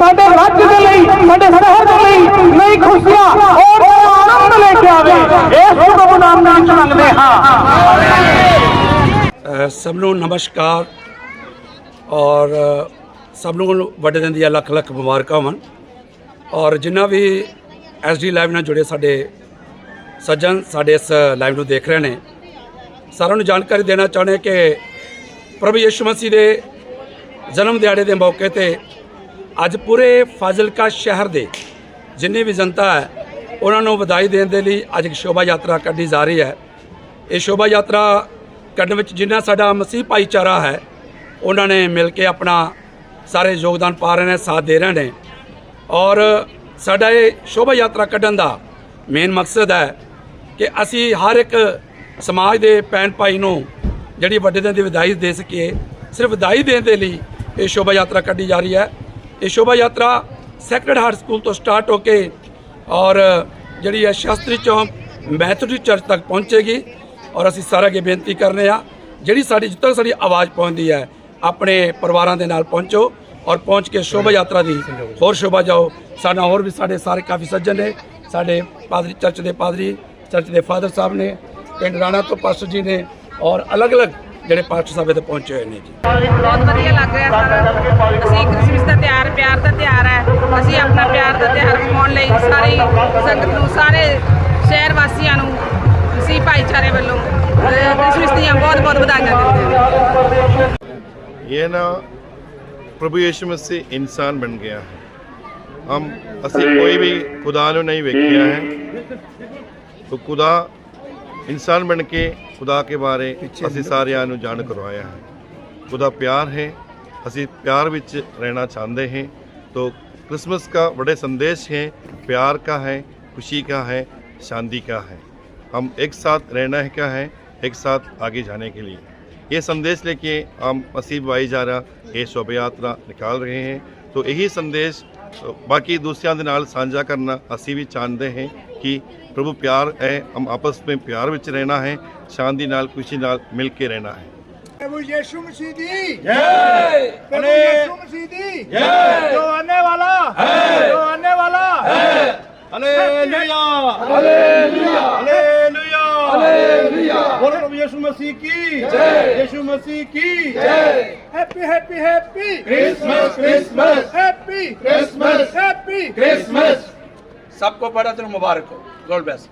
ਸਾਡੇ ਰਾਜ ਦੇ ਲਈ, ਸਾਡੇ ਸ਼ਹਿਰ ਦੇ ਲਈ ਨਈ ਖੁਸ਼ੀਆਂ ਔਰ ਆਨੰਦ ਲੈ ਕੇ ਆਵੇ। ਇਸ ਸ਼ੁਭ ਨਾਮ ਨਾਲ ਮੰਗਦੇ ਹਾਂ। ਸਭ ਨੂੰ ਨਮਸਕਾਰ। ਔਰ ਸਭ ਨੂੰ ਵੱਡੇ ਦਿਨ ਦੀਆਂ ਲੱਖ ਲੱਖ ਮੁਬਾਰਕਾਂ ਹੋਣ ਔਰ ਜਿੰਨਾ ਵੀ ਐਸਡੀ ਲਾਈਵ ਨਾਲ ਜੁੜੇ ਸਾਡੇ ਸੱਜਣ, ਸਾਡੇ ਇਸ ਲਾਈਵ ਨੂੰ ਦੇਖ ਰਹੇ ਨੇ, ਸਾਰਿਆਂ ਨੂੰ ਜਾਣਕਾਰੀ ਦੇਣਾ ਚਾਹੁੰਦੇ ਕਿ ਪ੍ਰਭੂ ਯਿਸੂ ਮਸੀਹ ਦੇ ਜਨਮ ਦਿਹਾੜੇ ਦੇ ਮੌਕੇ ਤੇ ਅੱਜ ਪੂਰੇ ਫਾਜ਼ਿਲਕਾ ਸ਼ਹਿਰ ਦੇ ਜਿੰਨੀ ਵੀ ਜਨਤਾ ਹੈ, ਉਹਨਾਂ ਨੂੰ ਵਧਾਈ ਦੇਣ ਦੇ ਲਈ ਅੱਜ ਇੱਕ ਸ਼ੋਭਾ ਯਾਤਰਾ ਕੱਢੀ ਜਾ ਰਹੀ ਹੈ। ਇਹ ਸ਼ੋਭਾ ਯਾਤਰਾ ਕੱਢਣ ਵਿੱਚ ਜਿੰਨਾ ਸਾਡਾ ਮਸੀਹ ਭਾਈਚਾਰਾ ਹੈ, ਉਹਨਾਂ ਨੇ ਮਿਲ ਕੇ ਆਪਣਾ ਸਾਰੇ ਯੋਗਦਾਨ ਪਾ ਰਹੇ ਨੇ, ਸਾਥ ਦੇ ਰਹੇ ਨੇ। ਔਰ ਸਾਡਾ ਇਹ ਸ਼ੋਭਾ ਯਾਤਰਾ ਕੱਢਣ ਦਾ ਮੇਨ ਮਕਸਦ ਹੈ ਕਿ ਅਸੀਂ ਹਰ ਇੱਕ ਸਮਾਜ ਦੇ ਭੈਣ ਭਾਈ ਨੂੰ ਜਿਹੜੀ ਵੱਡੇ ਦਿਨ ਦੀ ਵਧਾਈ ਦੇ ਸਕੀਏ, ਸਿਰਫ ਵਧਾਈ ਦੇਣ ਦੇ ਲਈ ਇਹ ਸ਼ੋਭਾ ਯਾਤਰਾ ਕੱਢੀ ਜਾ ਰਹੀ ਹੈ। ਇਹ ਸ਼ੋਭਾ ਯਾਤਰਾ ਸੈਕਰਡ ਹਾਰਟ ਸਕੂਲ ਤੋਂ ਸਟਾਰਟ ਹੋ ਕੇ ਔਰ ਜਿਹੜੀ ਹੈ ਸ਼ਾਸਤਰੀ ਚੌਂਕ ਮੈਥੋਡਿਸਟ ਚਰਚ ਤੱਕ ਪਹੁੰਚੇਗੀ ਔਰ ਅਸੀਂ ਸਾਰਾ ਅੱਗੇ ਬੇਨਤੀ ਕਰਨੇ ਆ, ਜਿਹੜੀ ਸਾਡੀ ਜਿੱਥੇ ਸਾਡੀ ਆਵਾਜ਼ ਪਹੁੰਚਦੀ ਹੈ, ਆਪਣੇ ਪਰਿਵਾਰਾਂ ਦੇ ਨਾਲ ਪਹੁੰਚੋ ਔਰ ਪਹੁੰਚ ਕੇ ਸ਼ੋਭਾ ਯਾਤਰਾ ਦੀ ਹੋਰ ਸ਼ੋਭਾ ਜਾਓ। ਸਾਡਾ ਹੋਰ ਵੀ ਸਾਡੇ ਸਾਰੇ ਕਾਫੀ ਸੱਜਣ ਨੇ, ਸਾਡੇ ਪਾਦਰੀ ਚਰਚ ਦੇ ਪਾਦਰੀ, ਚਰਚ ਦੇ ਫਾਦਰ ਸਾਹਿਬ ਨੇ, ਪਿੰਡ ਰਾਣਾ ਤੋਂ ਪਾਸਟਰ ਜੀ ਨੇ ਔਰ ਅਲੱਗ-ਅਲੱਗ ਜਿਹੜੇ ਪਾਸਟਰ ਸਾਹਿਬ ਇੱਥੇ ਪਹੁੰਚੇ ਹੋਏ ਨੇ ਜੀ ਬਹੁਤ ਵਧੀਆ ਲੱਗ ਰਿਹਾ ਸਾਰਾ ਅਸੀਂ ਕ੍ਰਿਸਮਸ ਦਾ ਤਿਉਹਾਰ ਪਿਆਰ ਦਾ ਤਿਉਹਾਰ ਹੈ ਅਸੀਂ ਆਪਣਾ ਪਿਆਰ ਦਾ ਤਿਉਹਾਰ ਮਨਾਉਣ ਲਈ ਸਾਰੀ ਸੰਗਤ ਨੂੰ ਸਾਰੇ ਸ਼ਹਿਰ ਵਾਸੀਆਂ ਨੂੰ ਅਸੀਂ ਭਾਈਚਾਰੇ ਵੱਲੋਂ ਅਹ, ਕ੍ਰਿਸਮਸ ਦੀਆਂ ਬਹੁਤ ਬਹੁਤ ਵਧਾਈਆਂ ਦਿੰਦੇ ਹਾਂ ये ना प्रभु यीशु मसीह इंसान बन गया है हम ਅਸੀਂ ਕੋਈ ਵੀ ਖੁਦਾ ਨੂੰ ਨਹੀਂ ਵੇਖਿਆ ਹੈ ਤੋ ਖੁਦਾ ਇਨਸਾਨ ਬਣ ਕੇ ਖੁਦਾ ਕੇ ਬਾਰੇ ਅਸੀਂ ਸਾਰਿਆਂ ਨੂੰ ਜਾਣ ਕਰਵਾਇਆ ਹੈ ਖੁਦਾ ਪਿਆਰ ਹੈ ਅਸੀਂ ਪਿਆਰ ਵਿੱਚ ਰਹਿਣਾ ਚਾਹੁੰਦੇ ਹਾਂ तो क्रिसमस का बड़े संदेश है प्यार का है खुशी का है शांति का है हम एक साथ रहना है क्या है एक साथ आगे जाने के लिए ये संदेश लेके हम मसीह भाईचारा ये शोभा यात्रा निकाल रहे हैं तो यही संदेश अ, बाकी दूसरों के नाल साझा करना ਅਸੀਂ ਵੀ ਚਾਹੁੰਦੇ ਹਾਂ ਕਿ ਪ੍ਰਭੂ ਪਿਆਰ ਹੈ ਹਮ ਆਪਸ ਵਿੱਚ ਪਿਆਰ ਵਿੱਚ ਰਹਿਣਾ ਹੈ ਸ਼ਾਂਤੀ ਨਾਲ ਖੁਸ਼ੀ ਨਾਲ ਮਿਲ ਕੇ ਰਹਿਣਾ ਹੈ प्रभु यीशु मसीह दी जय प्रभु यीशु मसीह दी जय जो आने वाला है जो आने वाला है हालेलुया हालेलुया हालेलुया हालेलुया बोलो प्रभु यीशु मसीह की। जय। यीशु मसीह की। जय। Happy happy happy christmas christmas happy christmas happy christmas सबको बड़ा दिन मुबारक हो। God bless